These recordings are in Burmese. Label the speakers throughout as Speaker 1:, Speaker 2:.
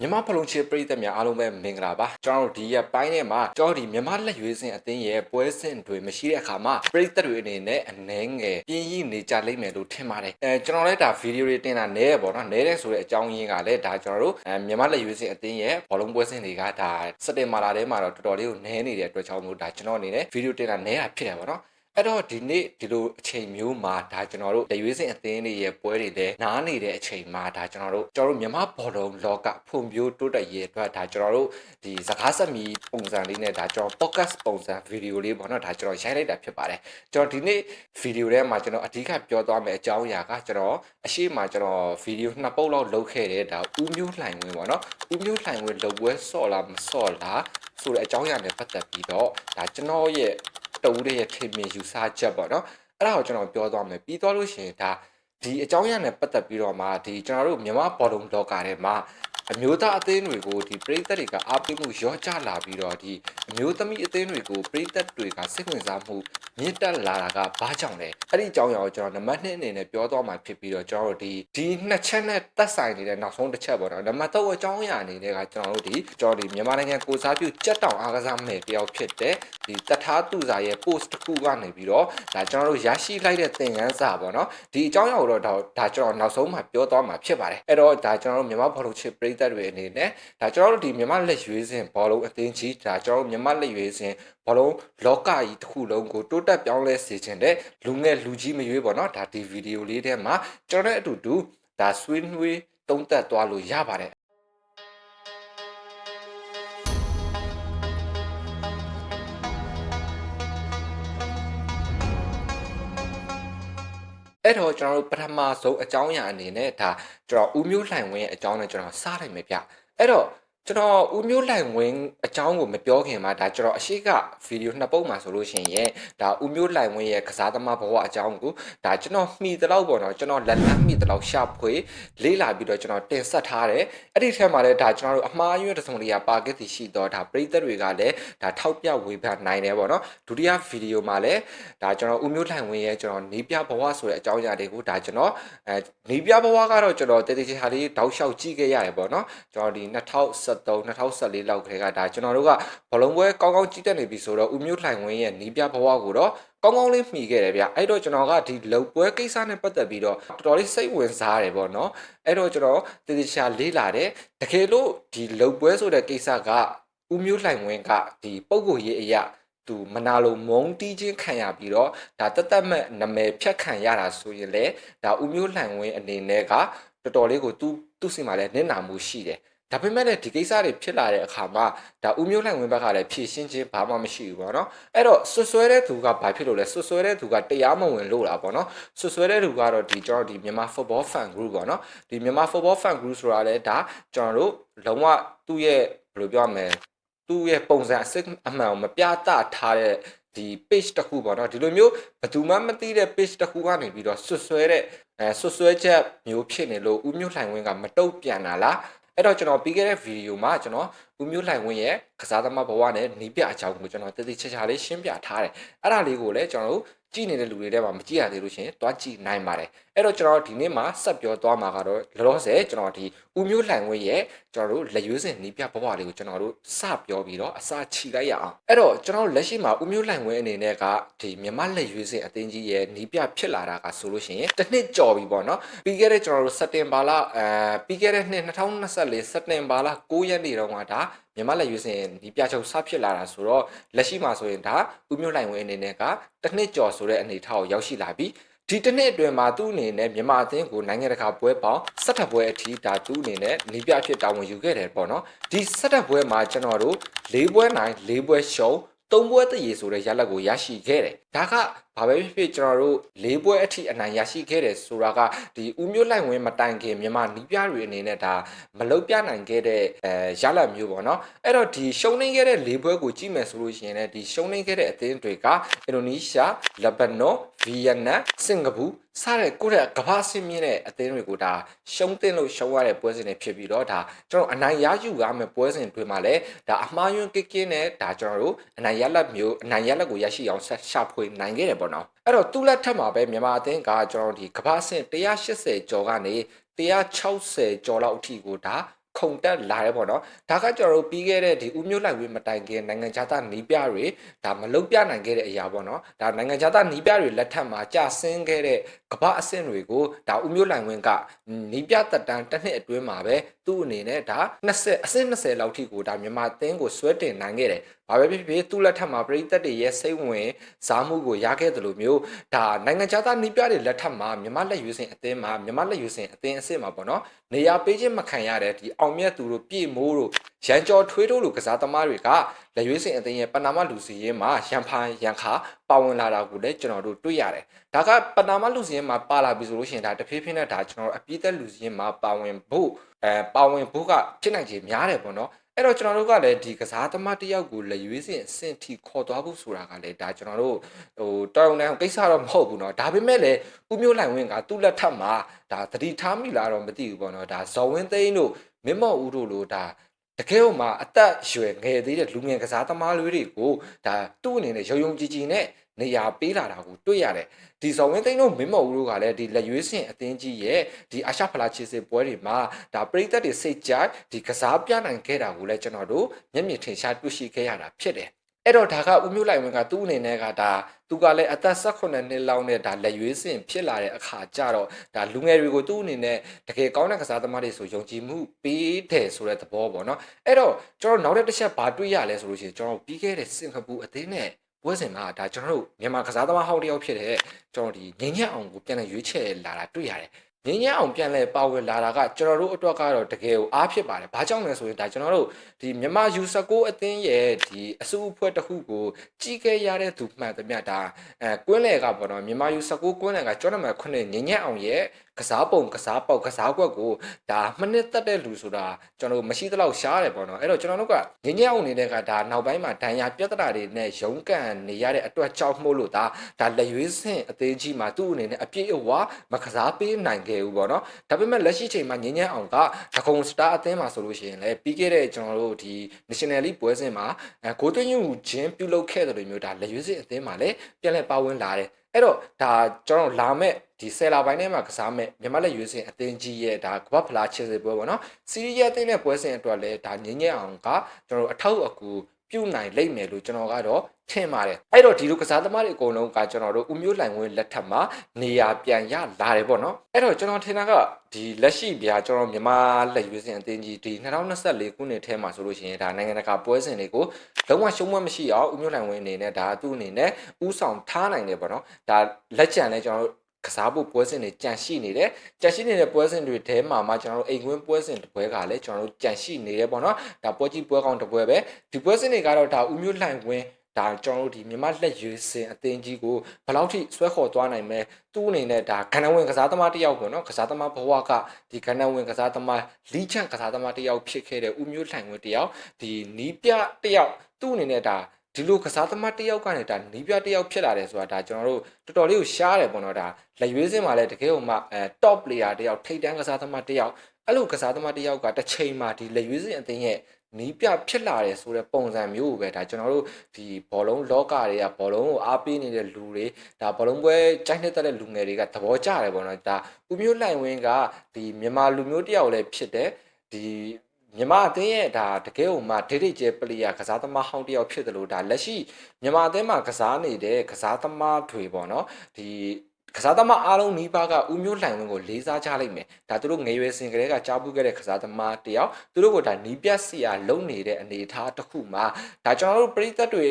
Speaker 1: မြန်မာဖလုံးချစ်ပရိသတ်များအားလုံးပဲမင်္ဂလာပါကျွန်တော်တို့ဒီရက်ပိုင်းထဲမှာကျွန်တော်ဒီမြန်မာလက်ရွေးစင်အသင်းရဲ့ပွဲစဉ်တွေမရှိတဲ့အခါမှာပရိသတ်တွေအနေနဲ့အနှဲငယ်ပြင်းရည်နေကြလိမ့်မယ်လို့ထင်ပါတယ်အဲကျွန်တော်လည်းဒါဗီဒီယိုတွေတင်တာနဲရပေါ့နော်နဲတဲ့ဆိုတဲ့အကြောင်းရင်းကလည်းဒါကျွန်တော်တို့အဲမြန်မာလက်ရွေးစင်အသင်းရဲ့ဘောလုံးပွဲစဉ်တွေကဒါစက်တင်ဘာလထဲမှာတော့တော်တော်လေးကိုနဲနေတဲ့အတွက်ကြောင့်မို့ဒါကျွန်တော်အနေနဲ့ဗီဒီယိုတင်တာနဲတာဖြစ်တယ်ပေါ့နော် အဲ့တော့ဒီနေ့ဒီလိုအချိန်မျိုးမှာဒါကျွန်တော်တို့ရွေးစင်အသင်းတွေရဲ့ပွဲတွေလည်းနားနေတဲ့အချိန်မှာဒါကျွန်တော်တို့ကျွန်တော်တို့မြန်မာဘောလုံးလောကဖွံ့ဖြိုးတိုးတက်ရေးအတွက်ဒါကျွန်တော်တို့ဒီစကားဆက်မီပုံစံလေးနဲ့ဒါကျွန်တော် podcast ပုံစံဗီဒီယိုလေးပေါ့နော်ဒါကျွန်တော်ရိုက်လိုက်တာဖြစ်ပါတယ်ကျွန်တော်ဒီနေ့ဗီဒီယိုထဲမှာကျွန်တော်အဓိကပြောသွားမယ့်အကြောင်းအရာကကျွန်တော်အရှိမကျွန်တော်ဗီဒီယိုနှစ်ပုတ်လောက်လုပ်ခဲ့တဲ့ဒါဦးမျိုးလှိုင်ဝင်ပေါ့နော်ဦးမျိုးလှိုင်ဝင်လုပ်ပွဲဆော့လားမဆော့လားဆိုတဲ့အကြောင်းအရာနဲ့ပတ်သက်ပြီးတော့ဒါကျွန်တော်ရဲ့ တဦးရဲ့ထင်မြင်ယူဆချက်ပေါ့နော်အဲ့ဒါကိုကျွန်တော်ပြောသွားမယ်ပြီးသွားလို့ရှိရင်ဒါဒီအကြောင်းအရာနဲ့ပတ်သက်ပြီးတော့မှဒီကျွန်တော်တို့မြန်မာဘောလုံးလောကထဲမှာ အမျိုးသားအသင်းတွေကိုဒီပရိသတ်တွေကအားပေးမှုရောကျလာပြီးတော့ဒီအမျိုးသမီးအသင်းတွေကိုပရိသတ်တွေကစိတ်ဝင်စားမှုမြင့်တက်လာတာကဘာကြောင့်လဲအဲ့ဒီအကြောင်းအရာကိုကျွန်တော်နံပါတ်2အနေနဲ့ပြောသွားမှာဖြစ်ပြီးတော့ကျွန်တော်တို့ဒီဒီနှစ်ချက်နဲ့သက်ဆိုင်နေတဲ့နောက်ဆုံးတစ်ချက်ပေါ့နော်နံပါတ်3အကြောင်းအရာအနေနဲ့ကကျွန်တော်တို့ဒီကျွန်တော်ဒီမြန်မာနိုင်ငံကိုစားပြုကြက်တောင်အားကစားမယ်တယောက်ဖြစ်တဲ့ဒီတထားသူစာရဲ့ post တစ်ခုကနေပြီးတော့ဒါကျွန်တော်တို့ရရှိလိုက်တဲ့သင်ခန်းစာပေါ့နော်ဒီအကြောင်းအရာကိုတော့ဒါဒါကျွန်တော်နောက်ဆုံးမှပြောသွားမှာဖြစ်ပါတယ်အဲ့တော့ဒါကျွန်တော်တို့မြန်မာဘောလုံးချစ်ပရိသတ်တွေအနေနဲ့ဒါကျွန်တော်တို့ဒီမြန်မာလက်ရွေးစင်ဘောလုံးအသင်းကြီးဒါကျွန်တော်တို့မြန်မာလက်ရွေးစင်ဘောလုံးလောကကြီးတစ်ခုလုံးကိုတိုးတက်ပြောင်းလဲစေခြင်းတဲ့လူငယ်လူကြီးမရွေးပေါ့နော်ဒါဒီဗီဒီယိုလေးထဲမှာကျွန်တော်တို့အတူတူဒါဆွေးနွေးသုံးသပ်သွားလို့ရပါတယ် အဲ့တော့ကျွန်တော်တို့ပထမဆုံးအကြောင်းအရာအနေနဲ့ဒါကျွန်တော်ဦးမျိုးလှိုင်ဝင်းရဲ့အကြောင်းနဲ့ကျွန်တော်စလိုက်မယ်ဗျအဲ့တော့ ကျွန်တော်ဦးမျိုးလှိုင်ဝင်းအကြောင်းကိုမပြောခင်မှာဒါကျွန်တော်အရှိကဗီဒီယိုနှစ်ပုတ်မှာဆိုလို့ရှိရင်ဒါဦးမျိုးလှိုင်ဝင်းရဲ့ကစားသမားဘဝအကြောင်းကိုဒါကျွန်တော်မှီတလောက်ပေါ့နော်ကျွန်တော်လက်လက်မှီတလောက်ရှာဖွေလေးလာပြီးတော့ကျွန်တော်တင်ဆက်ထားတယ်အဲ့ဒီထဲမှာလည်းဒါကျွန်တော်တို့အမှားရွေးတစ်စုံတစ်ရာပါခဲ့သည်ရှိတော့ဒါပရိသတ်တွေကလည်းဒါထောက်ပြဝေဖန်နိုင်တယ်ပေါ့နော်ဒုတိယဗီဒီယိုမှာလည်းဒါကျွန်တော်ဦးမျိုးလှိုင်ဝင်းရဲ့ကျွန်တော်နေပြဘဝဆိုတဲ့အကြောင်းအရာတွေကိုဒါကျွန်တော်အဲနေပြဘဝကတော့ကျွန်တော်တည်တည်ချာလေးတောက်လျှောက်ကြည့်ခဲ့ရတယ်ပေါ့နော်ကျွန်တော်ဒီ2013 2014လောက်ခေတ်ကဒါကျွန်တော်တို့ကဘလုံးပွဲကောင်းကောင်းကြည့်တတ်နေပြီဆိုတော့ဦးမျိုးလှိုင်ဝင်းရဲ့နေပြဘဝကိုတော့ကောင်းကောင်းလေးမှီခဲ့တယ်ဗျအဲ့တော့ကျွန်တော်ကဒီလုံပွဲကိစ္စနဲ့ပတ်သက်ပြီးတော့တော်တော်လေးစိတ်ဝင်စားတယ်ပေါ့နော်အဲ့တော့ကျွန်တော်တည်တည်ချာလေးလာတယ်တကယ်လို့ဒီလုံပွဲဆိုတဲ့ကိစ္စကဦးမျိုးလှိုင်ဝင်းကဒီပုံကိုရေးအရာသူမနာလိုမုံတီးချင်းခံရပြီးတော့ဒါတသက်မဲ့နမယ်ဖြတ်ခံရတာဆိုရင်လေဒါဦးမျိုးလှိုင်ဝင်းအနေနဲ့ကတော်တော်လေးကိုသူသူ့စီမှာလည်းနစ်နာမှုရှိတယ် ဒါပေမဲ့လည်းဒီကိစ္စတွေဖြစ်လာတဲ့အခါမှာဒါဦးမျိုးလှိုင်ဝင်းဘက်ကလည်းဖြည့်ရှင်းခြင်းဘာမှမရှိဘူးပေါ့နော်အဲ့တော့ဆွဆွဲတဲ့သူကဘာဖြစ်လို့လဲဆွဆွဲတဲ့သူကတရားမဝင်လို့လားပေါ့နော်ဆွဆွဲတဲ့သူကတော့ဒီကျွန်တော်ဒီမြန်မာ football fan group ပေါ့နော်ဒီမြန်မာ football fan group ဆိုတာလည်းဒါကျွန်တော်တို့လုံးဝသူ့ရဲ့ဘယ်လိုပြောရမလဲသူ့ရဲ့ပုံစံအစစ်အမှန်ကိုမပြသထားတဲ့ဒီ page တစ်ခုပေါ့နော်ဒီလိုမျိုးဘယ်သူမှမသိတဲ့ page တစ်ခုကနေပြီးတော့ဆွဆွဲတဲ့အဲဆွဆွဲချက်မျိုးဖြစ်နေလို့ဦးမျိုးလှိုင်ဝင်းကမတုတ်ပြန်တာလား အဲ့တော့ကျွန်တော်ပြီးခဲ့တဲ့ဗီဒီယိုမှာကျွန်တော်ဦးမျိုးလှိုင်ဝင်းရဲ့ကစားသမားဘဝနဲ့နီးပြအကြောင်းကိုကျွန်တော်တည်တည်ချာချာလေးရှင်းပြထားတယ်အဲ့ဒါလေးကိုလည်းကျွန်တော်တို့ ကြည့်နေတဲ့လူတွေထဲမှာမကြည့်ရသေးလို့ရှိရင်တွားကြည့်နိုင်ပါတယ်အဲ့တော့ကျွန်တော်ဒီနေ့မှာဆက်ပြောသွားမှာကတော့လောလောဆယ်ကျွန်တော်ဒီဦးမျိုးလှိုင်ဝင်းရဲ့ကျွန်တော်တို့လက်ရွေးစင်နီးပြဘဝလေးကိုကျွန်တော်တို့စပြောပြီးတော့အစာချီလိုက်ရအောင်အဲ့တော့ကျွန်တော်လက်ရှိမှာဦးမျိုးလှိုင်ဝင်းအနေနဲ့ကဒီမြန်မာလက်ရွေးစင်အသင်းကြီးရဲ့နီးပြဖြစ်လာတာကဆိုလို့ရှိရင်တစ်နှစ်ကြော်ပြီပေါ့နော်ပြီးခဲ့တဲ့ကျွန်တော်တို့စက်တင်ဘာလအဲပြီးခဲ့တဲ့နှစ်2024စက်တင်ဘာလ9ရက်နေ့တုန်းကဒါ မြန်မာလက်ရွေးစင်ဒီပြချုပ်စဖြစ်လာတာဆိုတော့လက်ရှိမှာဆိုရင်ဒါဦးမျိုးလှိုင်ဝင်းအနေနဲ့ကတစ်နှစ်ကျော်ဆိုတဲ့အနေအထားကိုရောက်ရှိလာပြီဒီတစ်နှစ်အတွင်းမှာသူ့အနေနဲ့မြန်မာအသင်းကိုနိုင်ငံတကာပွဲပေါင်း၁၇ပွဲအထိဒါသူ့အနေနဲ့နေပြဖြစ်တာဝန်ယူခဲ့တယ်ပေါ့နော်ဒီ၁၇ပွဲမှာကျွန်တော်တို့၄ပွဲနိုင်၄ပွဲရှုံးသုံးပွဲတရေဆိုတဲ့ရလဒ်ကိုရရှိခဲ့တယ် ဒါကဘာပဲဖြစ်ဖြစ်ကျွန်တော်တို့၄ပွဲအထိအနိုင်ရရှိခဲ့တယ်ဆိုတာကဒီဦးမျိုးလိုက်ဝင်မတိုင်ခင်မြန်မာနီးပြတွေအနေနဲ့ဒါမလုတ်ပြနိုင်ခဲ့တဲ့အဲရလဒ်မျိုးပေါ့နော်အဲ့တော့ဒီရှုံးနေခဲ့တဲ့၄ပွဲကိုကြည့်မယ်ဆိုလို့ရှိရင်လည်းဒီရှုံးနေခဲ့တဲ့အသင်းတွေကအင်ဒိုနီးရှားလက်ဘနွန်ဗီယက်နမ်စင်ကာပူစတဲ့ကိုယ့်ရဲ့ကမ္ဘာစင်းမြင့်တဲ့အသင်းတွေကိုဒါရှုံးတင်လို့ရှုံးရတဲ့ပွဲစဉ်တွေဖြစ်ပြီးတော့ဒါကျွန်တော်အနိုင်ရယူရမယ့်ပွဲစဉ်တွေမှာလည်းဒါအမှားယွင်းကစ်ကင်းနဲ့ဒါကျွန်တော်တို့အနိုင်ရလက်မျိုးအနိုင်ရလက်ကိုရရှိအောင်ဆက်ရှာဖွေနိုင်ခဲ့တယ်ပေါ့နော်အဲ့တော့သူ့လက်ထက်မှာပဲမြန်မာအသင်းကကျွန်တော်ဒီကမ္ဘာစင်း180ကျော်ကနေ160ကျော်လောက်အထိကိုဒါခုန်တက်လာတယ်ပေါ့နော်ဒါကကျွန်တော်တို့ပြီးခဲ့တဲ့ဒီဦးမျိုးလိုက်ဝေးမတိုင်ခင်နိုင်ငံခြားသားနီးပြတွေဒါမလုတ်ပြနိုင်ခဲ့တဲ့အရာပေါ့နော်ဒါနိုင်ငံခြားသားနီးပြတွေလက်ထက်မှာကြာဆင်းခဲ့တဲ့ကမ္ဘာအဆင့်တွေကိုဒါဦးမျိုးလိုက်ဝင်းကနီးပြတက်တန်းတစ်နှစ်အတွင်းမှာပဲသူ့အနေနဲ့ဒါ20အဆင့်20လောက်ထိကိုဒါမြန်မာအသင်းကိုဆွဲတင်နိုင်ခဲ့တယ်ဘာပဲဖြစ်ဖြစ်သူ့လက်ထက်မှာပရိသတ်တွေရဲ့စိတ်ဝင်စားမှုကိုရခဲ့တယ်လို့မျိုးဒါနိုင်ငံခြားသားနီးပြတွေလက်ထက်မှာမြန်မာလက်ရွေးစင်အသင်းမှာမြန်မာလက်ရွေးစင်အသင်းအစ်စ်မှာပေါ့နော်နေရာပေးခြင်းမခံရတဲ့ဒီအောင်မြတ်သူတို့ပြည့်မိုးတို့ရန်ကျော်ထွေးတို့လိုကစားသမားတွေကလက်ရွေးစင်အသင်းရဲ့ပနာမလူစီရင်မှာရန်ဖန်ရန်ခါပါဝင်လာတာကိုလည်းကျွန်တော်တို့တွေ့ရတယ်ဒါကပနာမလူစီရင်မှာပါလာပြီဆိုလို့ရှိရင်ဒါတဖြည်းဖြည်းနဲ့ဒါကျွန်တော်တို့အပြည့်သက်လူစီရင်မှာပါဝင်ဖို့အဲပါဝင်ဖို့ကဖြစ်နိုင်ခြေများတယ်ပေါ့နော် အဲ့တော့ကျွန်တော်တို့ကလည်းဒီကစားသမားတစ်ယောက်ကိုလက်ရွေးစင်အဆင့်ထိခေါ်သွားဖို့ဆိုတာကလည်းဒါကျွန်တော်တို့ဟိုတော်ရုံတန်းကိစ္စတော့မဟုတ်ဘူးเนาะဒါပေမဲ့လည်းဦးမျိုးလိုင်ဝင်းကသူ့လက်ထက်မှာဒါသတိထားမိလားတော့မသိဘူးပေါ့เนาะဒါဇော်ဝင်းသိန်းတို့မင်းမော်ဦးတို့လိုဒါတကယ်လို့မှအသက်အရွယ်ငယ်သေးတဲ့လူငယ်ကစားသမားလေးတွေကိုဒါသူ့အနေနဲ့ရုံရုံကြည်ကြည်နဲ့ နေရာပေးလာတာကိုတွေ့ရတယ်ဒီဇော်ဝင်းသိန်းတို့မင်းမော်ဦးတို့ကလည်းဒီလက်ရွေးစင်အသင်းကြီးရဲ့ဒီအာရှဖလားချီစစ်ပွဲတွေမှာဒါပရိသတ်တွေစိတ်ကြိုက်ဒီကစားပြနိုင်ခဲ့တာကိုလည်းကျွန်တော်တို့မျက်မြင်ထင်ရှားတွေ့ရှိခဲ့ရတာဖြစ်တယ်အဲ့တော့ဒါကဦးမျိုးလိုက်ဝင်းကသူ့အနေနဲ့ကဒါသူကလည်းအသက်18နှစ်လောက်နဲ့ဒါလက်ရွေးစင်ဖြစ်လာတဲ့အခါကျတော့ဒါလူငယ်တွေကိုသူ့အနေနဲ့တကယ်ကောင်းတဲ့ကစားသမားတွေဆိုယုံကြည်မှုပေးတယ်ဆိုတဲ့သဘောပေါ့နော်အဲ့တော့ကျွန်တော်နောက်တစ်ချက်ဘာတွေ့ရလဲဆိုလို့ရှိရင်ကျွန်တော်ပြီးခဲ့တဲ့စင်ကာပူအသင်းနဲ့ ပွဲစဉ်မှာဒါကျွန်တော်တို့မြန်မာကစားသမားဟောင်းတစ်ယောက်ဖြစ်တဲ့ကျွန်တော်ဒီငင်းညက်အောင်ကိုပြန်လည်ရွေးချယ်လာတာတွေ့ရတယ်ငင်းညက်အောင်ပြန်လဲပါဝင်လာတာကကျွန်တော်တို့အတွက်ကတော့တကယ်ကိုအားဖြစ်ပါတယ်။ဘာကြောင့်လဲဆိုရင်ဒါကျွန်တော်တို့ဒီမြန်မာ U19 အသင်းရဲ့ဒီအစုအဖွဲ့တစ်ခုကိုကြီးခဲ့ရတဲ့သူမှန်သမျှဒါအဲကွင်းလယ်ကပေါ့နော်မြန်မာ U19 ကွင်းလယ်ကကျောင်းနံပါတ်9ငင်းညက်အောင်ရဲ့ကစားပုံကစားပေါက်ကစားကွက်ကိုဒါမနစ်သက်တဲ့လူဆိုတာကျွန်တော်တို့မရှိသလောက်ရှားတယ်ပေါ့နော်အဲ့တော့ကျွန်တော်တို့ကငင်းညက်အောင်နေတဲ့ကဒါနောက်ပိုင်းမှာဒဏ်ရာပြဿနာတွေနဲ့ရုန်းကန်နေရတဲ့အတွက်ကြောက်မှုလို့ဒါဒါလက်ရွေးစင်အသေးကြီးမှာသူ့အနေနဲ့အပြည့်အဝမကစားပေးနိုင်ခဲ့ဘူးပေါ့နော်ဒါပေမဲ့လက်ရှိချိန်မှာငင်းညက်အောင်ကဒကုံစတာအသင်းမှာဆိုလို့ရှိရင်လည်းပြီးခဲ့တဲ့ကျွန်တော်တို့ဒီ National League ပွဲစဉ်မှာအဲဂိုးသွင်းယူခြင်းပြုလုပ်ခဲ့တယ်လို့မျိုးဒါလက်ရွေးစင်အသင်းမှာလည်းပြန်လည်ပါဝင်လာတယ် အဲ့တော့ဒါကျွန်တော်လာမဲ့ဒီဆယ်လာပိုင်းထဲမှာကစားမဲ့မြန်မာလက်ရွေးစင်အသင်းကြီးရဲ့ဒါကမ္ဘာဖလားချစ်စစ်ပွဲပေါ့နော်စီးရီးယားအသင်းနဲ့ပွဲစဉ်အတွက်လည်းဒါငင်းငယ်အောင်ကကျွန်တော်အထောက်အကူပြုနိုင်လိမ့်မယ်လို့ကျွန်တော်ကတော့ ထင်ပါတယ်အဲ့တော့ဒီလိုကစားသမားတွေအကုန်လုံးကကျွန်တော်တို့ဦးမျိုးလိုင်ဝင်းလက်ထက်မှာနေရာပြန်ရလာတယ်ပေါ့နော်အဲ့တော့ကျွန်တော်ထင်တာကဒီလက်ရှိဗျာကျွန်တော်မြန်မာလက်ရွေးစင်အသင်းကြီးဒီ2024ခုနှစ်ထဲမှာဆိုလို့ရှိရင်ဒါနိုင်ငံတကာပွဲစဉ်တွေကိုလုံးဝရှုံးမမရှိအောင်ဦးမျိုးလိုင်ဝင်းအနေနဲ့ဒါသူ့အနေနဲ့ဥဆောင်ထားနိုင်တယ်ပေါ့နော်ဒါလက်ကျန်လဲကျွန်တော်တို့ကစားဖို့ပွဲစဉ်တွေကြန့်ရှိနေတယ်ကြန့်ရှိနေတဲ့ပွဲစဉ်တွေထဲမှာမှကျွန်တော်တို့အိမ်ကွင်းပွဲစဉ်တစ်ပွဲကလည်းကျွန်တော်တို့ကြန့်ရှိနေတယ်ပေါ့နော်ဒါပွဲကြီးပွဲကောင်းတစ်ပွဲပဲဒီပွဲစဉ်တွေကတော့ဒါဦးမျိုးလှိုင်ဝင်း ဒါကျွန်တော်တို့ဒီမြန်မာလက်ရွေးစင်အသင်းကြီးကိုဘယ်လောက်ထိဆွဲခေါ်သွားနိုင်မလဲသူ့အနေနဲ့ဒါကဏ္ဍဝင်ကစားသမားတစ်ယောက်ပေါ့နော်ကစားသမားဘဝကဒီကဏ္ဍဝင်ကစားသမားလီချန်ကစားသမားတစ်ယောက်ဖြစ်ခဲ့တဲ့ဦးမျိုးလှိုင်ဝင်းတစ်ယောက်ဒီနီးပြတစ်ယောက်သူ့အနေနဲ့ဒါဒီလိုကစားသမားတစ်ယောက်ကနေဒါနီးပြတစ်ယောက်ဖြစ်လာတယ်ဆိုတာဒါကျွန်တော်တို့တော်တော်လေးကိုရှားတယ်ပေါ့နော်ဒါလက်ရွေးစင်မှာလည်းတကယ်ဟိုမှအဲ top player တစ်ယောက်ထိပ်တန်းကစားသမားတစ်ယောက်အဲ့လိုကစားသမားတစ်ယောက်ကတစ်ချိန်မှာဒီလက်ရွေးစင်အသင်းရဲ့ နီးပြဖြစ်လာတယ်ဆိုတဲ့ပုံစံမျိုးကိုပဲဒါကျွန်တော်တို့ဒီဘောလုံးလောကတွေကဘောလုံးကိုအားပေးနေတဲ့လူတွေဒါဘောလုံးပွဲကြိုက်နေတဲ့လူငယ်တွေကသဘောကျတယ်ပေါ့နော်ဒါဦးမျိုးလှိုင်ဝင်းကဒီမြန်မာလူမျိုးတယောက်လည်းဖြစ်တဲ့ဒီမြန်မာအသင်းရဲ့ဒါတကယ်ဟိုမှာဒိတ်ဒိတ်ကျဲပလီယာကစားသမားဟောင်းတယောက်ဖြစ်တယ်လို့ဒါလက်ရှိမြန်မာအသင်းမှာကစားနေတဲ့ကစားသမားတွေပေါ့နော်ဒီ ကစားသမားအားလုံးနီးပါးကဦးမျိုးလှိုင်ဝင်းကိုလေးစားကြလိုက်မယ်ဒါသူတို့ငယ်ရွယ်စဉ်ကလေးကကြားပူးခဲ့တဲ့ကစားသမားတယောက်သူတို့ကဒါနီးပြတ်စီယာလုံနေတဲ့အနေအထားတစ်ခုမှာဒါကျွန်တော်တို့ပရိသတ်တွေ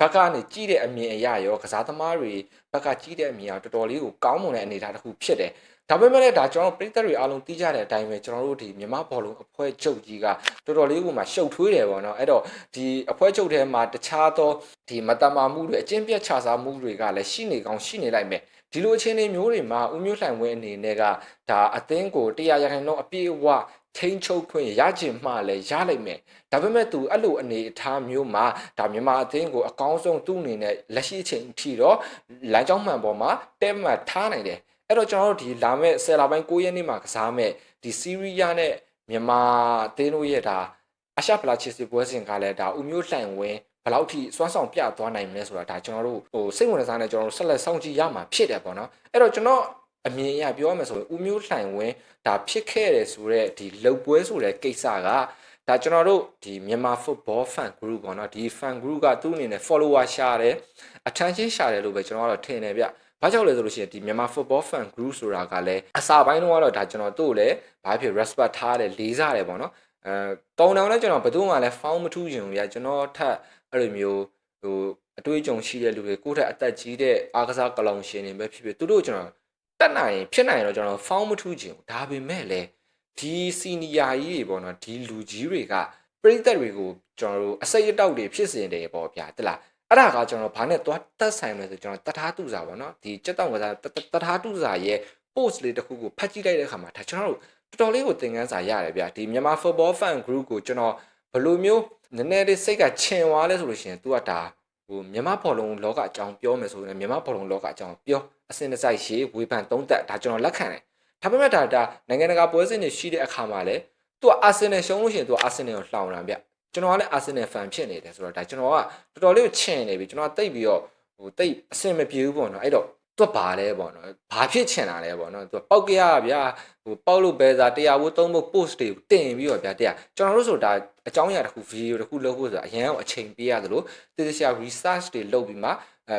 Speaker 1: ဘက်ကနေကြည့်တဲ့အမြင်အရရောကစားသမားတွေဘက်ကကြည့်တဲ့အမြင်အရတော်တော်လေးကိုကောင်းမွန်တဲ့အနေအထားတစ်ခုဖြစ်တယ် ဒါပေမဲ့လည်းဒါကျွန်တော်ပြည်သက်တွေအားလုံးသိကြတဲ့အတိုင်းပဲကျွန်တော်တို့ဒီမြန်မာဘောလုံးအဖွဲ့ချုပ်ကြီးကတော်တော်လေးကိုမှရှုပ်ထွေးတယ်ပေါ့နော်အဲ့တော့ဒီအဖွဲ့ချုပ်ထဲမှာတခြားသောဒီမတမာမှုတွေအကျင့်ပြတ်ခြစားမှုတွေကလည်းရှိနေကောင်းရှိနေလိုက်မယ်ဒီလိုအခြေအနေမျိုးတွေမှာဦးမျိုးလှိုင်ဝင်းအနေနဲ့ကဒါအသင်းကိုတရားရခိုင်တော့အပြည့်အဝထိန်းချုပ်ခွင့်ရကျင်မှလည်းရလိုက်မယ်ဒါပေမဲ့သူအဲ့လိုအနေအထားမျိုးမှာဒါမြန်မာအသင်းကိုအကောင်းဆုံးသူ့အနေနဲ့လက်ရှိအချိန်အထိတော့လမ်းကြောင်းမှန်ပေါ်မှာတဲမှတ်ထားနိုင်တယ် အဲ့တော့ကျွန်တော်တို့ဒီလာမဲ့ဆယ်လပိုင်း9ရက်နေ့မှာကစားမဲ့ဒီစီးရီးယားနဲ့မြန်မာအသင်းတို့ရဲ့ဒါအရှဖလာချစ်စီပွဲစဉ်ကလည်းဒါဦးမျိုးလှိုင်ဝင်းဘယ်လောက်ထိစွမ်းဆောင်ပြသွားနိုင်မလဲဆိုတာဒါကျွန်တော်တို့ဟိုစိတ်ဝင်စားနေကျွန်တော်တို့ဆက်လက်စောင့်ကြည့်ရမှာဖြစ်တယ်ပေါ့နော်အဲ့တော့ကျွန်တော်အမြင်အရပြောရမယ်ဆိုရင်ဦးမျိုးလှိုင်ဝင်းဒါဖြစ်ခဲ့တယ်ဆိုတော့ဒီလုတ်ပွဲဆိုတဲ့ကိစ္စကဒါကျွန်တော်တို့ဒီမြန်မာ football fan group ပေါ့နော်ဒီ fan group ကသူ့အနေနဲ့ follower ရှာတယ် attention ရှာတယ်လို့ပဲကျွန်တော်ကတော့ထင်တယ်ဗျ ဘာကြောင့်လဲဆိုလို့ရှိရင်ဒီမြန်မာ football fan group ဆိုတာကလည်းအစာပိုင်းတော့ကတော့ဒါကျွန်တော်တို့လည်းဘာဖြစ် respect ထားတယ်လေးစားတယ်ပေါ့နော်အဲတောင်းတောင်းလည်းကျွန်တော်ဘယ်သူမှလည်း found မထူးချင်ဘူးဗျကျွန်တော်ထပ်အဲ့လိုမျိုးဟိုအတွေ့အကြုံရှိတဲ့လူတွေကိုယ့်ထက်အသက်ကြီးတဲ့အားကစားကလောင်ရှင်တွေပဲဖြစ်ဖြစ်သူတို့ကျွန်တော်တက်နိုင်ရင်ဖြစ်နိုင်ရင်တော့ကျွန်တော် found မထူးချင်ဘူးဒါပေမဲ့လည်းဒီစီနီယာကြီးတွေပေါ့နော်ဒီလူကြီးတွေကပရိသတ်တွေကိုကျွန်တော်တို့အစိတ်အတောက်တွေဖြစ်စင်တယ်ပေါ့ဗျာတလား အဲ့ဒါကကျွန်တော်ဘာနဲ့သွားတက်ဆိုင်မလဲဆိုကျွန်တော်တထားတူစာပေါ့နော်ဒီစက်တောင်ကစားတထားတူစာရဲ့ post လေးတစ်ခုကိုဖတ်ကြည့်လိုက်တဲ့အခါမှာဒါကျွန်တော်တို့တော်တော်လေးကိုသင်ခန်းစာရတယ်ဗျာဒီမြန်မာ football fan group ကိုကျွန်တော်ဘယ်လိုမျိုးနည်းနည်းလေးစိတ်ကချင်သွားလဲဆိုလို့ရှိရင် तू ကဒါဟိုမြန်မာဘောလုံးလောကအကြောင်းပြောမယ်ဆိုရင်မြန်မာဘောလုံးလောကအကြောင်းပြောအစင်တစိုက်ရှေးဝေဖန်သုံးသက်ဒါကျွန်တော်လက်ခံတယ်ဒါပေမဲ့ဒါဒါနိုင်ငံတကာပွဲစဉ်တွေရှိတဲ့အခါမှာလည်း तू အာဆင်နယ်ရှုံးလို့ရှိရင် तू အာဆင်နယ်ကိုလှောင်တာဗျ ကျွန်တော်ကလည်းအာဆင်နယ်ဖန်ဖြစ်နေတယ်ဆိုတော့ဒါကျွန်တော်ကတော်တော်လေးကိုချင်နေပြီကျွန်တော်တိတ်ပြီးတော့ဟိုတိတ်အဆင်မပြေဘူးပေါ့နော်အဲ့တော့သူကဘာလဲပေါ့နော်ဘာဖြစ်ချင်တာလဲပေါ့နော်သူကပောက်ကြရဗျာဟိုပောက်လို့ပဲစားတရားဝတ်သုံးဖို့ post တွေတင်ပြီးတော့ဗျာတရားကျွန်တော်တို့ဆိုဒါအကြောင်းအရာတစ်ခု video တစ်ခုလုပ်ဖို့ဆိုတာအရင်ကအချိန်ပေးရသလိုတိတိကျကျ research တွေလုပ်ပြီးမှအဲ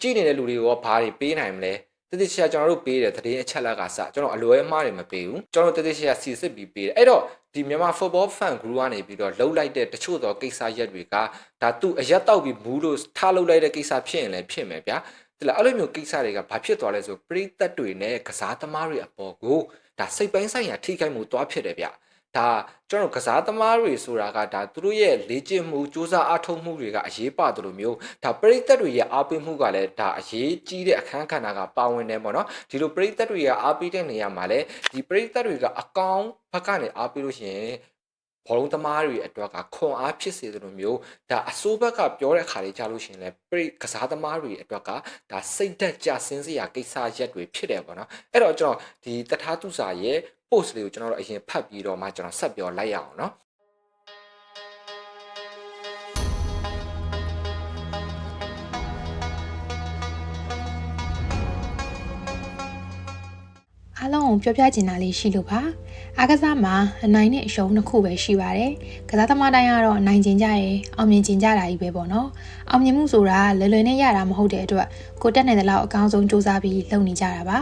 Speaker 1: ကြည့်နေတဲ့လူတွေကဘာတွေပေးနိုင်မလဲ တတိချာကျွန်တော်တို့ပေးတယ်သတင်းအချက်လက်ကစကျွန်တော်အလွဲအမှားတွေမပေးဘူးကျွန်တော်တတိချာစီစစ်ပြီးပေးတယ်အဲ့တော့ဒီမြန်မာ football fan group ကနေပြီးတော့လှုပ်လိုက်တဲ့တချို့သောကိစ္စရက်တွေကဒါသူအရက်တောက်ပြီးမူးလို့ထားလှုပ်လိုက်တဲ့ကိစ္စဖြစ်ရင်လည်းဖြစ်မယ်ဗျာဒီလားအဲ့လိုမျိုးကိစ္စတွေကဘာဖြစ်သွားလဲဆိုပရိသတ်တွေနဲ့ကစားသမားတွေအပေါ်ကိုဒါစိတ်ပိုင်းဆိုင်ရာထိခိုက်မှုတွားဖြစ်တယ်ဗျ ဒါကျွန်တော်ကစားသမားတွေဆိုတာကဒါသူတို့ရဲ့လေ့ကျင့်မှုစူးစမ်းအားထုတ်မှုတွေကအရေးပါတယ်လို့မျိုးဒါပရိသတ်တွေရဲ့အားပေးမှုကလည်းဒါအရေးကြီးတဲ့အခန်းကဏ္ဍကပါဝင်တယ်ပေါ့နော်ဒီလိုပရိသတ်တွေရဲ့အားပေးတဲ့နေရာမှာလည်းဒီပရိသတ်တွေကအကောင်းဘက်ကနေအားပေးလို့ရှိရင်ဘောလုံးသမားတွေအတွက်ကခွန်အားဖြစ်စေသလိုမျိုးဒါအစိုးဘက်ကပြောတဲ့အခါလေးကြားလို့ရှိရင်လည်းပြိကစားသမားတွေအတွက်ကဒါစိတ်သက်ကြဆင်းစရာကိစ္စရက်တွေဖြစ်တယ်ပေါ့နော်အဲ့တော့ကျွန်တော်ဒီတထားသူစာရဲ့ post လေးကိုကျွန်တော်တို့အရင်ဖတ်ပြီးတော့မှကျွန်တော်ဆက်ပြောလိုက်ရအောင်နော်
Speaker 2: အားလုံးကိုပြောပြချင်တာလေးရှိလို့ပါအားကစားမှာအနိုင်နဲ့အရှုံးနှစ်ခုပဲရှိပါတယ်ကစားသမားတိုင်းကတော့နိုင်ကျင်ကြရဲအောင်မြင်ကျင်ကြတာကြီးပဲပေါ့နော်အောင်မြင်မှုဆိုတာလွယ်လွယ်နဲ့ရတာမဟုတ်တဲ့အတွက်ကိုတက်နိုင်တဲ့လောက်အကောင်းဆုံးစူးစမ်းပြီးလုပ်နေကြတာပါ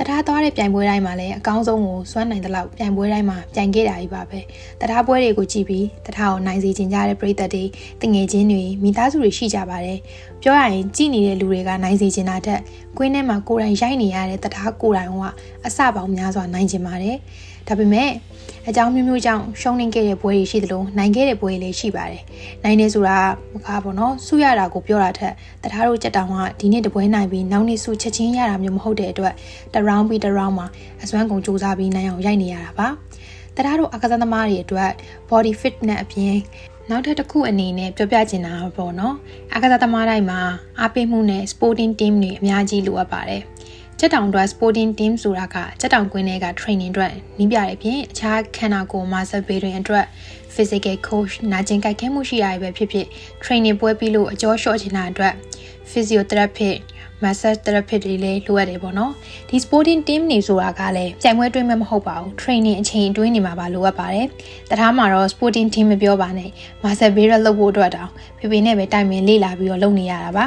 Speaker 2: တထားသွားတဲ့ပြိုင်ပွဲတိုင်းမှာလည်းအကောင်းဆုံးကိုစွမ်းနိုင်တဲ့လောက်ပြိုင်ပွဲတိုင်းမှာပြိုင်ခဲ့တာကြီးပါပဲတထားပွဲတွေကိုကြည့်ပြီးတထားကိုနိုင်စေချင်ကြတဲ့ပရိသတ်တွေတငယ်ချင်းတွေမိသားစုတွေရှိကြပါတယ်ပြောရရင်ကြည်နေတဲ့လူတွေကနိုင်စေချင်တာတက်ကွင်းထဲမှာကိုယ်တိုင်ရိုက်နေရတဲ့တထားကိုယ်တိုင်ကအစပေါင်းများစွာနိုင်ချင်ပါတယ်ဒါပေမဲ့အကြောင်းမျိုးမျိုးကြောင့်ရှုံးနေခဲ့တဲ့ပွဲတွေရှိသလိုနိုင်ခဲ့တဲ့ပွဲတွေလည်းရှိပါတယ်။နိုင်နေဆိုတာမကားပေါ့နော်။စုရတာကိုပြောတာထက်တထားတို့ကြက်တောင်ကဒီနေ့တပွဲနိုင်ပြီးနောက်နေ့စုချက်ချင်းရတာမျိုးမဟုတ်တဲ့အတွက်တရောင်းပြီးတရောင်းမှာအစွမ်းကုန်စူးစမ်းပြီးနိုင်အောင်ရိုက်နေရတာပါ။တထားတို့အကစားသမားတွေအတွက် body fit နဲ့အပြင် နောက်ထပ်တစ်ခုအနေနဲ့ပြောပြချင်တာပေါ့နော်။အကစားသမားတိုင်းမှာအားပေးမှုနဲ့ sporting team တွေအများကြီးလိုအပ်ပါတယ်။ချက်တောင်အတွက် sporting team ဆိုတာကချက်တောင်ကွင်းထဲက training အတွက်နည်းပြတဲ့အပြင်အခြားခန္ဓာကိုယ် muscle building အတွက် physical coach နာကျင်ကြိုက်ခဲမှုရှိရပဲဖြစ်ဖြစ် training ပွဲပြီးလို့အကျော်လျှော့ချင်တာအတွက် physiotherapist massage therapist တွေလည်းလိုအပ်တယ်ပေါ့နော်ဒီ sporting team နေဆိုတာကလည်းပြိုင်ပွဲတွင်းမဲ့မဟုတ်ပါဘူး training အချိန်တွင်းနေမှာပါလိုအပ်ပါတယ်တထားမှာတော့ sporting team မပြောပါနဲ့ muscle builder လုပ်ဖို့အတွက်တောင်ဖေဖေနဲ့ပဲတိုင်ပင်လေ့လာပြီးတော့လုပ်နေရတာပါ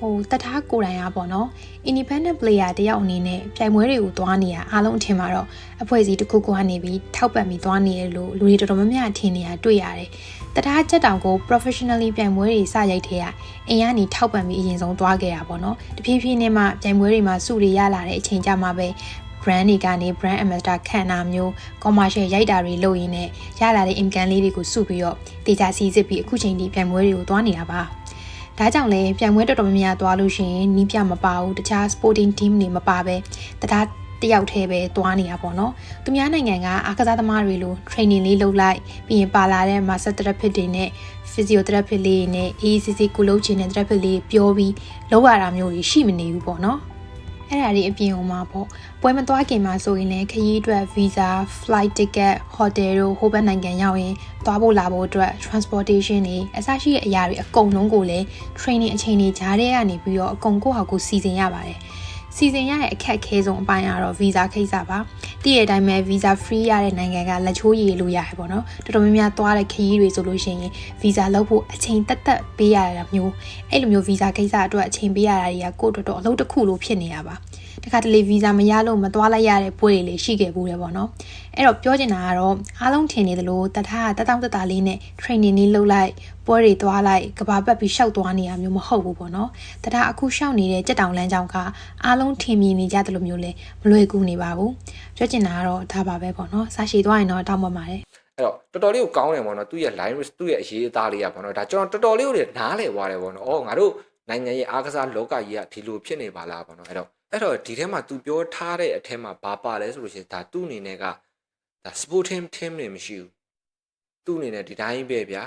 Speaker 2: ဟိုတထားကိုယ်တိုင်အားပေါ့နော် independent player တယောက်အနေနဲ့ပြိုင်ပွဲတွေကိုသွားနေရအားလုံးအထင်မှာတော့အဖွဲ့အစည်းတစ်ခုခုကနေပြီးထောက်ပံ့ပြီးသွားနေရလို့လူတွေတော်တော်များများအထင်နေရတွေ့ရတယ်။ တထားချက်တောင်ကို professionally ပြိုင်ပွဲတွေစရိုက်ထဲကအင်ကနေထောက်ပံ့ပြီးအရင်ဆုံးသွားခဲ့ရပါတော့။တဖြည်းဖြည်းနဲ့မှပြိုင်ပွဲတွေမှာစုတွေရလာတဲ့အချိန်ကြမှာပဲ brand တွေကနေ brand ambassador ခန့်တာမျိုး commercial ရိုက်တာတွေလုပ်ရင်းနဲ့ရလာတဲ့ income လေးတွေကိုစုပြီးတော့တေချာစီစစ်ပြီးအခုချိန်ထိပြိုင်ပွဲတွေကိုသွားနေတာပါ။ဒါကြောင့်လည်းပြိုင်ပွဲတော်တော်များများသွားလို့ရှိရင်နီးပြမပါဘူးတခြား sporting team တွေမပါပဲတခြား တယောက်တည်းပဲသွားနေတာပေါ့နော်။သူများနိုင်ငံကအားကစားသမားတွေလို training လေးလုပ်လိုက်ပြီးရင်ပါလာတဲ့ master therapist တွေနဲ့ physiotherapist လေးတွေနဲ့ ACC ကုလုပ်ခြင်းနဲ့ therapist လေးပြောပြီးလုပ်ရတာမျိုးတွေရှိမနေဘူးပေါ့နော်။အဲ့ဒါတွေအပြင်အောင်မှာပေါ့ပွဲမသွားခင်မှာဆိုရင်လည်းခရီးအတွက် visa flight ticket hotel တို့ဟိုဘက်နိုင်ငံရောက်ရင်သွားဖို့လာဖို့အတွက် transportation တွေအစရှိတဲ့အရာတွေအကုန်လုံးကိုလည်း training အချိန်တွေကြားထဲကနေပြီးတော့အကုန်ကိုယ့်ဟာကိုယ်စီစဉ်ရပါတယ် စစီစဉ်ရတဲ့အခက်အခဲဆုံးအပိုင်းကတော့ visa ကိစ္စပါတည့်ရတဲ့အတိုင်းပဲ visa free ရတဲ့နိုင်ငံကလက်ချိုးရည်လို့ရတယ်ပေါ့နော်တော်တော်များများသွားတဲ့ခရီးတွေဆိုလို့ရှိရင် visa လုပ်ဖို့အချိန်တက်တက်ပေးရတာမျိုးအဲ့လိုမျိုး visa ကိစ္စအတွက်အချိန်ပေးရတာတွေကကိုယ့်တော်တော်အလုပ်တစ်ခုလိုဖြစ်နေတာပါတခါတလေ visa မရလို့မသွားလိုက်ရတဲ့ပွဲတွေလည်းရှိခဲ့ဘူးတယ်ပေါ့နော်အဲ့တော့ပြောချင်တာကတော့အားလုံးထင်နေသလိုတထားတတောင့်တတလေးနဲ့ training လေးလုပ်လိုက် ပွဲတွေသွားလိုက်ကဘာပတ်ပြီးရှောက်သွားနေရမျိုးမဟုတ်ဘူးပေါ့နော်တထားအခုရှောက်နေတဲ့ကြက်တောင်လမ်းကြောင်းကအားလုံးထင်မြင်နေကြတယ်လို့မျိုးလဲမလွယ်ကူနေပါဘူးပြောချင်တာကတော့ဒါပါပဲပေါ့နော်စာရှည်သွားရင်တော့တောင်းပန်ပါတယ်
Speaker 1: အဲ့တော့တော်တော်လေးကိုကောင်းတယ်ပေါ့နော်သူ့ရဲ့ line risk သူ့ရဲ့အရေးအသားလေးอ่ะပေါ့နော်ဒါကျွန်တော်တော်တော်လေးကိုနားလည်သွားတယ်ပေါ့နော်အော်ငါတို့နိုင်ငံရဲ့အားကစားလောကကြီးကဒီလိုဖြစ်နေပါလားပေါ့နော်အဲ့တော့အဲ့တော့ဒီထဲမှာ तू ပြောထားတဲ့အထက်မှာဘာပါလဲဆိုလို့ရှိရင်ဒါသူ့အနေနဲ့ကဒါ sporting team တွေမရှိဘူးသူ့အနေနဲ့ဒီတိုင်းပဲဗျာ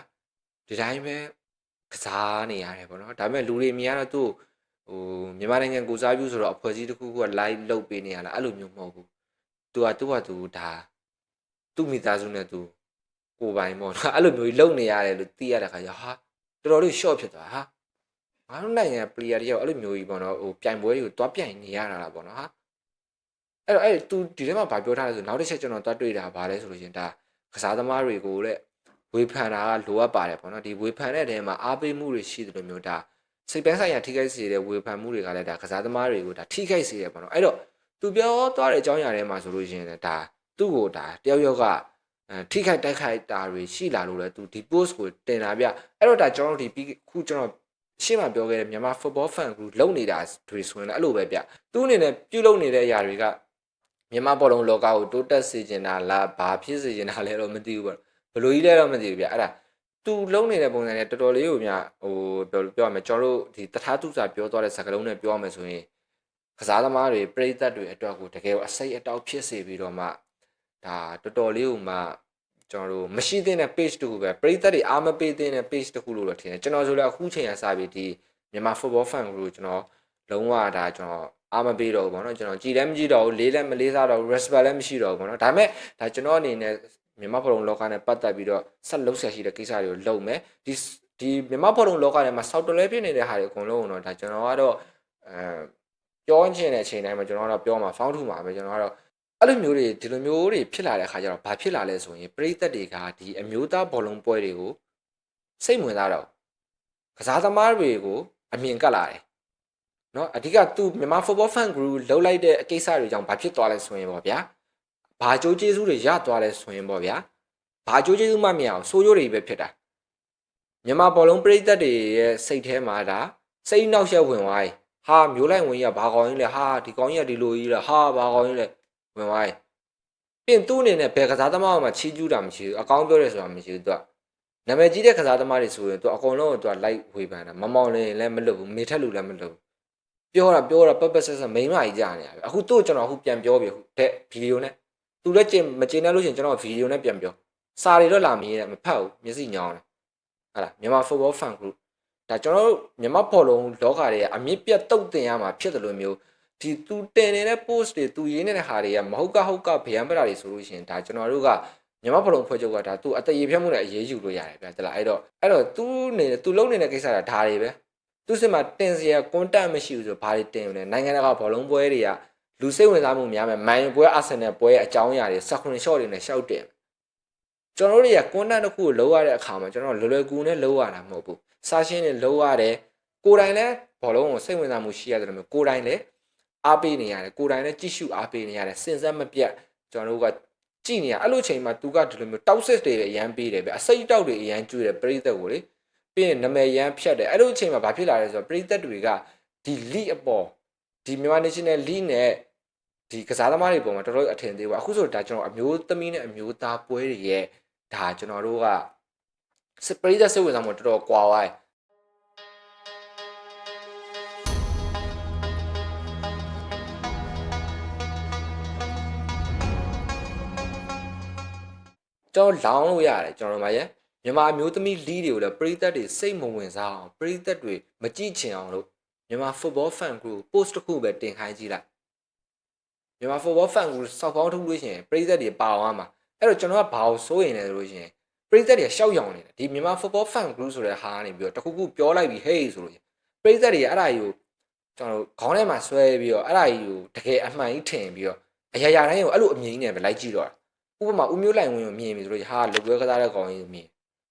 Speaker 1: ဒီတိုင်းပဲကစားနေရတယ်ပေါ့နော်ဒါပေမဲ့လူတွေမြင်ရတော့သူ့ဟိုမြန်မာနိုင်ငံကိုစားပြုဆိုတော့အဖွဲ့အစည်းတစ်ခုခုက live လုပ်ပေးနေရလားအဲ့လိုမျိုးမဟုတ်ဘူးသူကသူ့ဟာသူဒါသူ့မိသားစုနဲ့သူကိုပိုင်ပေါ့နော်အဲ့လိုမျိုးကြီးလုပ်နေရတယ်လို့သိရတဲ့ခါကျဟာတော်တော်လေး short ဖြစ်သွားဟာငါတို့နိုင်ငံ player တယောက်အဲ့လိုမျိုးကြီးပေါ့နော်ဟိုပြိုင်ပွဲတွေကိုတွားပြိုင်နေရတာလားပေါ့နော်ဟာအဲ့တော့အဲ့ तू ဒီထဲမှာဗာပြောထားလဲဆိုနောက်တစ်ချက်ကျွန်တော်တွားတွေ့တာဗာလဲဆိုလို့ရှင်ဒါကစားသမားတွေကိုလည်း ဝေဖန်တာကလိုအပ်ပါတယ်ပေါ့နော်ဒီဝေဖန်တဲ့တဲမှာအားပေးမှုတွေရှိတယ်လို့မျိုးဒါစိတ်ပန်းဆိုင်ရာထိခိုက်စေတဲ့ဝေဖန်မှုတွေကလည်းဒါကစားသမားတွေကိုဒါထိခိုက်စေတယ်ပေါ့နော်အဲ့တော့ तू ပြောသွားတဲ့အကြောင်းအရာထဲမှာဆိုလို့ရှရင်လည်းဒါသူ့ကိုဒါတယောက်ယောက်ကအဲထိခိုက်တိုက်ခိုက်တာတွေရှိလာလို့လဲသူဒီ post ကိုတင်တာဗျအဲ့တော့ဒါကျွန်တော်တို့ဒီပြီးခုကျွန်တော်ရှင်းမပြောခဲ့တဲ့မြန်မာ football fan group လုံနေတာတွေဆိုရင်လည်းအဲ့လိုပဲဗျသူအနေနဲ့ပြုတ်လုံနေတဲ့အရာတွေကမြန်မာဘောလုံးလောကကိုတိုးတက်စေချင်တာလားဘာဖြစ်စေချင်တာလဲတော့မသိဘူးပေါ့ ဘယ်လိုကြီးလဲတော့မသိဘူးဗျအဲ့ဒါသူလုံနေတဲ့ပုံစံနဲ့တော်တော်လေးကိုမြဟိုပြောပြောရမယ်ကျွန်တော်တို့ဒီတထားသူစာပြောသွားတဲ့စကားလုံးနဲ့ပြောရမယ်ဆိုရင်ကစားသမားတွေပြိသက်တွေအတွက်ကိုတကယ်အစိတ်အတောက်ဖြစ်စေပြီးတော့မှဒါတော်တော်လေးကိုမှကျွန်တော်တို့မရှိသင့်တဲ့ page တခုပဲပရိသတ်တွေအားမပေးသင့်တဲ့ page တခုလို့တော့ထင်တယ်ကျွန်တော်ဆိုလည်းအခုချိန်ရစပြီးဒီမြန်မာ football fan ကိုကျွန်တော်လုံးဝဒါကျွန်တော်အားမပေးတော့ဘူးပေါ့နော်ကျွန်တော်ကြည်လည်းမကြည့်တော့ဘူးလေးလည်းမလေးစားတော့ဘူး respect လည်းမရှိတော့ဘူးပေါ့နော်ဒါပေမဲ့ဒါကျွန်တော်အနေနဲ့ မြန်မာဖလုံလောကနဲ့ပတ်သက်ပြီးတော့ဆက်လုပ်ဆက်ရှိတဲ့ကိစ္စတွေကိုလုပ်မယ်ဒီဒီမြန်မာဖလုံလောကထဲမှာစောက်တလဲဖြစ်နေတဲ့ဟာတွေအကုန်လုံးတော့ဒါကျွန်တော်ကတော့အဲပြောချင်တဲ့အချိန်တိုင်းမှာကျွန်တော်ကတော့ပြောမှာ found to မှာပဲကျွန်တော်ကတော့ အဲ့လိုမျိုးတွေဒီလိုမျိုးတွေဖြစ်လာတဲ့အခါကျတော့ဘာဖြစ်လာလဲဆိုရင်ပရိသတ်တွေကဒီအမျိုးသားဘောလုံးပွဲတွေကိုစိတ်ဝင်စားတော့ကစားသမားတွေကိုအမြင်ကပ်လာတယ်เนาะအဓိကသူမြန်မာ football fan group လောက်လိုက်တဲ့အကိစ္စတွေကြောင့်ဘာဖြစ်သွားလဲဆိုရင်ပေါ့ဗျာ ဘာကြိုးကျေးဇူးတွေရသွားလဲဆိုရင်ပေါ့ဗျာဘာကြိုးကျေးဇူးမှမရအောင်စိုးရိုးတွေပဲဖြစ်တာမြန်မာဘောလုံးပရိသတ်တွေရဲ့စိတ်ထဲမှာဒါစိတ်နောက်ရက်ဝင်သွားပြီဟာမျိုးလိုက်ဝင်ကြီးကဘာကောင်းကြီးလဲဟာဒီကောင်းကြီးကဒီလိုကြီးလဲဟာဘာကောင်းကြီးလဲဝင်သွားရင်ပြင်သူ့အနေနဲ့ဘယ်ကစားသမားမှချီးကျူးတာမရှိဘူးအကောင်းပြောတယ်ဆိုတာမရှိဘူးသူကနာမည်ကြီးတဲ့ကစားသမားတွေဆိုရင်သူအကုန်လုံးကိုသူကလိုက်ဝေဖန်တာမမောင်လင်းလည်းမလုပ်ဘူးမေထက်လူလည်းမလုပ်ဘူးပြောတာပြောတာပပဆက်ဆက်မိန်းမကြီးကြားနေရပြီအခုသူ့ကျွန်တော်အခုပြန်ပြောပြီအခုတဲ့ဗီဒီယိုနဲ့ သူလည်းကျင်မကျင်တဲ့လို့ရှိရင်ကျွန်တော်ဗီဒီယိုနဲ့ပြန်ပြောစာတွေတော့လာမင်းနဲ့မဖတ်ဘူးမျက်စိညောင်းတယ်ဟာလားမြန်မာ football fan group ဒါကျွန်တော်တို့မြန်မာဖော်လုံးလောကတွေကအမြင့်ပြတ်တုတ်တင်ရမှာဖြစ်တယ်လို့မျိုးဒီသူတင်နေတဲ့ post တွေသူရေးနေတဲ့ဟာတွေကမဟုတ်ကဟုတ်ကဗျံပရာတွေဆိုလို့ရှိရင်ဒါကျွန်တော်တို့ကမြမဖလုံဖွဲ့ချုပ်ကဒါသူအတရေဖြတ်မှုနဲ့အရေးယူလို့ရတယ်ဗျာတလားအဲ့တော့အဲ့တော့သူနေသူလုံနေတဲ့ကိစ္စကဒါတွေပဲသူစစ်မှာတင်စရာ content မရှိဘူးဆိုဘာတွေတင်လဲနိုင်ငံတကာဘောလုံးပွဲတွေက လူစိတ်ဝင်စားမှုများမယ်မန်ယူပွဲအာဆင်နယ်ပွဲအကြောင်းအရာတွေစခွန် shot တွေနဲ့ရှောက်တင်ကျွန်တော်တို့တွေက content တစ်ခုကိုလုံးရတဲ့အခါမှာကျွန်တော်လွယ်လွယ်ကူနဲ့လုံးရတာမဟုတ်ဘူးစာရှင်းနဲ့လုံးရတယ်ကိုယ်တိုင်လည်းဘောလုံးကိုစိတ်ဝင်စားမှုရှိရတယ်လို့မျိုးကိုယ်တိုင်လည်းအားပေးနေရတယ်ကိုယ်တိုင်လည်းကြည့်ရှုအားပေးနေရတယ်စင်စက်မပြတ်ကျွန်တော်တို့ကကြည့်နေရအဲ့လိုချိန်မှာသူကဒီလိုမျိုးတောက်စစ်တွေအရန်ပေးတယ်ဗျအစိတ်တောက်တွေအရန်ကျွေးတယ်ပရိသတ်ကိုလေပြီးရင်နမယ်ရန်ဖြတ်တယ်အဲ့လိုချိန်မှာဘာဖြစ်လာလဲဆိုတော့ပရိသတ်တွေကဒီလီအပေါ်ဒီမြန်မာ national league နဲ့ ဒီကစားသမားတွေပေါ်မှာတော်တော်အထင်သေးပါအခုဆိုဒါကျွန်တော်အမျိုးသမီးနဲ့အမျိုးသားပွဲတွေရဲ့ဒါကျွန်တော်တို့ကစပရိသတ်စိတ်ဝင်စားမှုတော်တော်ကွာသွားတယ်ကျွန်တော်လောင်းလို့ရတယ်ကျွန်တော်တို့မှာရဲ့မြန်မာအမျိုးသမီးလီးတွေကိုလည်းပရိသတ်တွေစိတ်မဝင်စားအောင်ပရိသတ်တွေမကြည့်ချင်အောင်လို့မြန်မာ football fan group post တစ်ခုပဲတင်ခိုင်းကြည့်လိုက် မြန်မာ football fan group စောက်ပေါင်းထုတ်လို့ရှိရင်ပရိသတ်တွေပါအောင်မှာအဲ့တော့ကျွန်တော်ကဘာလို့စိုးရင်လဲဆိုလို့ရှိရင်ပရိသတ်တွေရှောက်ရောင်နေတယ်ဒီမြန်မာ football fan group ဆိုတဲ့ဟာကနေပြီးတော့တခုခုပြောလိုက်ပြီးဟေးဆိုလို့ပရိသတ်တွေအဲ့ဒါကြီးကိုကျွန်တော်တို့ခေါင်းထဲမှာဆွဲပြီးတော့အဲ့ဒါကြီးကိုတကယ်အမှန်ကြီးထင်ပြီးတော့အရာရာတိုင်းကိုအဲ့လိုအမြင်ကြီးနဲ့ပဲလိုက်ကြည့်တော့တာဥပမာဦးမျိုးလိုင်ဝင်းကိုမြင်ပြီဆိုလို့ဟာလူပွဲကစားတဲ့ကောင်ကြီးကိုမြင်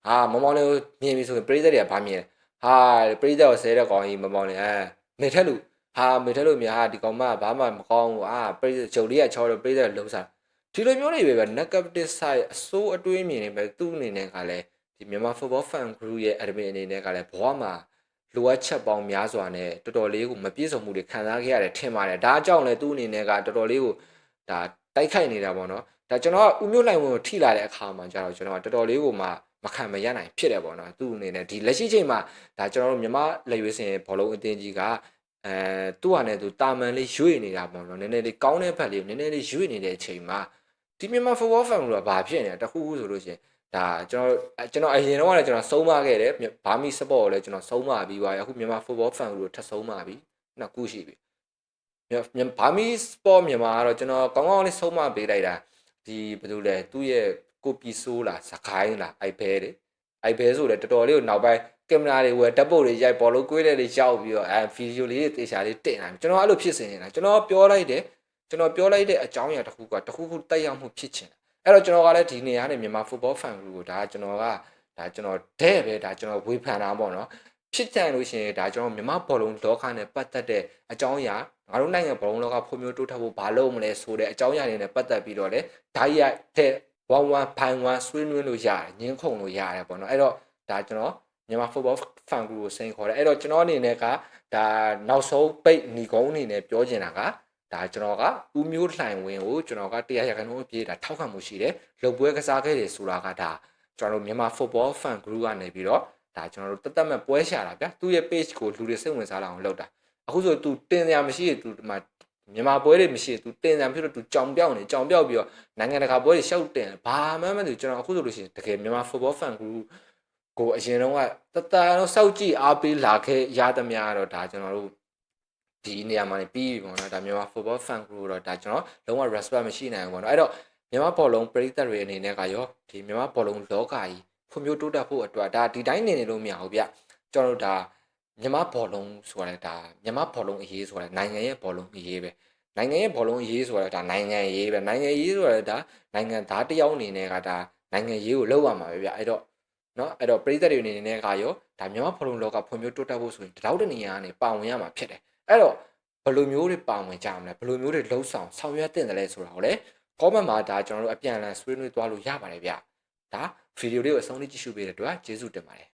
Speaker 1: ဟာမောင်မောင်လေးကိုမြင်ပြီဆိုရင်ပရိသတ်တွေကဗာမြင်ဟာပရိသတ်ကိုဆဲတဲ့ကောင်ကြီးမောင်မောင်လေးအဲမေထက်လူ ဟာမေထက်လူမြင်ဟာဒီကောင်မဘာမှမကောင်းဘူးအာပရိသတ်ဂျုံလေးကချောတော့ပရိသတ်လုံးစားဒီလိုမျိုးတွေပဲ negative side အဆိုးအတွေးမြင်နေပဲသူ့အနေနဲ့ကလည်းဒီမြန်မာ football fan group ရဲ့ admin အနေနဲ့ကလည်းဘဝမှာလိုအပ်ချက်ပေါင်းများစွာနဲ့တော်တော်လေးကိုမပြည့်စုံမှုတွေခံစားခဲ့ရတယ်ထင်ပါတယ်ဒါကြောင့်လည်းသူ့အနေနဲ့ကတော်တော်လေးကိုဒါတိုက်ခိုက်နေတာပေါ့နော်ဒါကျွန်တော်ကဥမျိုးလိုက်ဝင်ကိုထိလာတဲ့အခါမှာကျတော့ကျွန်တော်ကတော်တော်လေးကိုမှမခံမရနိုင်ဖြစ်တယ်ပေါ့နော်သူ့အနေနဲ့ဒီလက်ရှိချိန်မှာဒါကျွန်တော်တို့မြန်မာလက်ရွေးစင်ဘောလုံးအသင်းကြီးက အဲသူ့ဟာနဲ့သူတာမန်လေးရွေ့နေတာပေါ့နော်နည်းနည်းလေးကောင်းတဲ့ဘက်လေးကိုနည်းနည်းလေးရွေ့နေတဲ့အချိန်မှာဒီမြန်မာ football fan ကဘာဖြစ်နေတာတခုခုဆိုလို့ရှိရင်ဒါကျွန်တော်ကျွန်တော်အရင်တော့ကလည်းကျွန်တော်ဆုံးမခဲ့တယ်ဘာမီ support ကိုလည်းကျွန်တော်ဆုံးမပြီးသွားရအခုမြန်မာ football fan ကိုထပ်ဆုံးမပြီးနှစ်ခုရှိပြီမြန်မာဘာမီ sport မြန်မာကတော့ကျွန်တော်ကောင်းကောင်းလေးဆုံးမပေးလိုက်တာဒီဘယ်လိုလဲသူ့ရဲ့ကိုပီဆိုးလားစကိုင်းလားအိုက်ဘဲတဲ့အိုက်ဘဲဆိုလည်းတော်တော်လေးကိုနောက်ပိုင်း ကင်မရာတွေဝယ်ဓာတ်ပုတ်တွေရိုက်ဘောလုံးကွေးတဲ့တွေရောက်ပြီးတော့အဲဗီဒီယိုလေးတွေတေချာလေးတင်လာကျွန်တော်အဲ့လိုဖြစ်စင်နေတာကျွန်တော်ပြောလိုက်တယ်ကျွန်တော်ပြောလိုက်တဲ့အကြောင်းအရာတစ်ခုကတစ်ခုခုတက်ရောက်မှုဖြစ်ချင်တယ်အဲ့တော့ကျွန်တော်ကလည်းဒီနေရာနဲ့မြန်မာ football fan group ကိုဒါကျွန်တော်ကဒါကျွန်တော်တဲ့ပဲဒါကျွန်တော်ဝေဖန်တာပေါ့နော်ဖြစ်ကြလို့ရှိရင်ဒါကျွန်တော်မြန်မာဘောလုံးလောကနဲ့ပတ်သက်တဲ့အကြောင်းအရာငါတို့နိုင်ငံဘောလုံးလောကဖွံ့ဖြိုးတိုးတက်ဖို့ဘာလုပ်မလဲဆိုတဲ့အကြောင်းအရာတွေနဲ့ပတ်သက်ပြီးတော့လေဓာတ်ရိုက်တဲ့ဝမ်ဝမ်ဖိုင်ဝမ်ဆွေးနွေးလို့ရတယ်ညင်းခုန်လို့ရတယ်ပေါ့နော်အဲ့တော့ဒါကျွန်တော် မြန်မာ football fan group ကိုစိန်ခေါ်တယ်အဲ့တော့ကျွန်တော်အနေနဲ့ကဒါနောက်ဆုံးပိတ်ညီကုန်းအနေနဲ့ပြောချင်တာကဒါကျွန်တော်ကဦးမျိုးလှိုင်ဝင်းကိုကျွန်တော်ကတရားရခိုင်နှုန်းအပြည့်ဒါထောက်ခံမှုရှိတယ်လုံပွဲကစားခဲ့တယ်ဆိုတာကဒါကျွန်တော်တို့မြန်မာ football fan group ကနေပြီးတော့ဒါကျွန်တော်တို့တတ်တတ်မဲ့ပွဲရှာတာဗျာသူ့ရဲ့ page ကိုလူတွေစိတ်ဝင်စားလာအောင်လုပ်တာအခုဆိုသူတင်ရမရှိသူဒီမှာမြန်မာပွဲတွေမရှိသူတင်တယ်ဖြစ်လို့သူကြောင်ပြောင်းနေကြောင်ပြောက်ပြီးတော့နိုင်ငံတကာပွဲတွေရှောက်တင်ဘာမှမသိကျွန်တော်အခုဆိုလို့ရှိရင်တကယ်မြန်မာ football fan group ကိုအရင်တော့ကတတန်တော့စောက်ကြည့်အားပေးလာခဲ့ရသမျှတော့ဒါကျွန်တော်တို့ဒီနေရာမှာနေပြီးပြီပေါ့နော်ဒါမြန်မာ football fan group တော့ဒါကျွန်တော်လုံးဝ respect မရှိနိုင်ဘူးပေါ့နော်အဲ့တော့မြန်မာဘောလုံးပရိသတ်တွေအနေနဲ့ကရောဒီမြန်မာဘောလုံးလောကကြီးဖွံ့ဖြိုးတိုးတက်ဖို့အတွက်ဒါဒီတိုင်းနေနေလို့မရဘူးဗျကျွန်တော်တို့ဒါမြန်မာဘောလုံးဆိုတာဒါမြန်မာဘောလုံးအရေးဆိုတာနိုင်ငံရဲ့ဘောလုံးအရေးပဲနိုင်ငံရဲ့ဘောလုံးအရေးဆိုတာဒါနိုင်ငံရေးပဲနိုင်ငံရေးဆိုတာဒါနိုင်ငံသားတစ်ယောက်အနေနဲ့ကဒါနိုင်ငံရေးကိုလောက်ရမှာပဲဗျအဲ့တော့ နော်အဲ့တော့ပရိသတ်တွေအနေနဲ့ကရောဒါမြန်မာဘောလုံးလောကဖွံ့ဖြိုးတိုးတက်ဖို့ဆိုရင်တလောက်တနေရာကနေပါဝင်ရမှာဖြစ်တယ်အဲ့တော့ဘယ်လိုမျိုးတွေပါဝင်ကြမလဲဘယ်လိုမျိုးတွေလှုပ်ဆောင်ဆောင်ရွက်တင်တယ်လဲဆိုတာကိုလည်း comment မှာဒါကျွန်တော်တို့အပြန်အလှန်ဆွေးနွေးသွားလို့ရပါတယ်ဗျဒါဗီဒီယိုလေးကိုအဆုံးထိကြည့်ရှုပေးတဲ့အတွက်ကျေးဇူးတင်ပါတယ်